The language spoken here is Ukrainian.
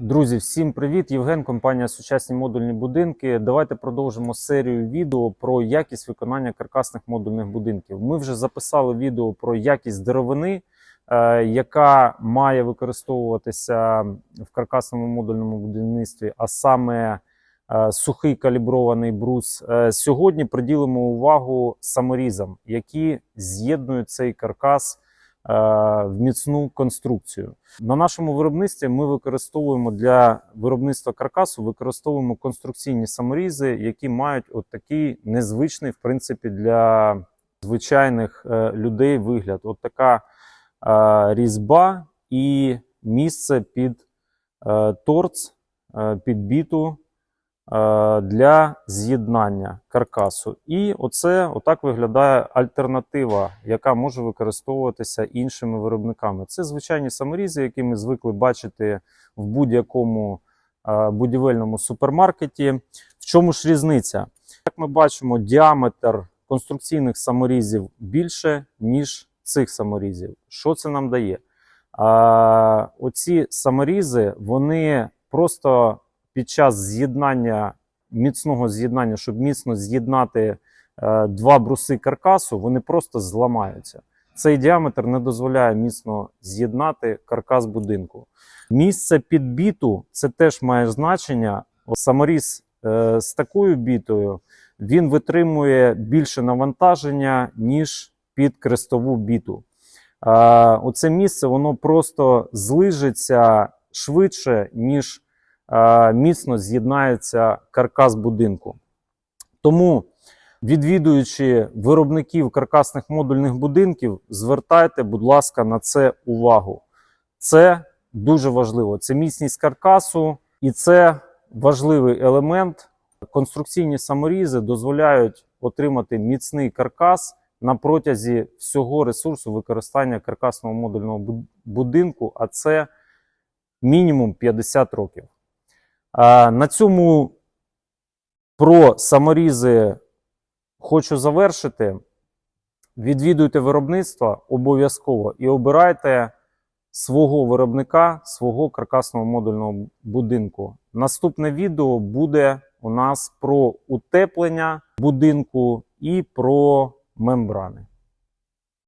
Друзі, всім привіт! Євген, компанія Сучасні модульні будинки. Давайте продовжимо серію відео про якість виконання каркасних модульних будинків. Ми вже записали відео про якість деревини, е, яка має використовуватися в каркасному модульному будівництві, а саме е, сухий калібрований брус. Е, Сьогодні приділимо увагу саморізам, які з'єднують цей каркас в міцну конструкцію. На нашому виробництві ми використовуємо для виробництва каркасу використовуємо конструкційні саморізи, які мають от такий незвичний, в принципі, для звичайних е, людей вигляд. От така е, різьба і місце під е, торц, е, під біту е, для з'єднання каркасу. І оце отак виглядає альтернатива, яка може використовуватися іншими виробниками. Це звичайні саморізи, які ми звикли бачити в будь-якому е, будівельному супермаркеті. В чому ж різниця? Як ми бачимо, діаметр конструкційних саморізів більше, ніж цих саморізів. Що це нам дає? А, оці саморізи, вони просто під час з'єднання, міцного з'єднання, щоб міцно з'єднати е, два бруси каркасу, вони просто зламаються. Цей діаметр не дозволяє міцно з'єднати каркас будинку. Місце під біту це теж має значення. Саморіз е, з такою бітою він витримує більше навантаження, ніж під крестову біту. Е, оце місце воно просто злижиться швидше, ніж міцно з'єднається каркас будинку. Тому, відвідуючи виробників каркасних модульних будинків, звертайте, будь ласка, на це увагу. Це дуже важливо. Це міцність каркасу, і це важливий елемент. Конструкційні саморізи дозволяють отримати міцний каркас на протязі всього ресурсу використання каркасного модульного будинку, а це мінімум 50 років. На цьому про саморізи хочу завершити. Відвідуйте виробництво обов'язково і обирайте свого виробника, свого каркасного модульного будинку. Наступне відео буде у нас про утеплення будинку і про мембрани.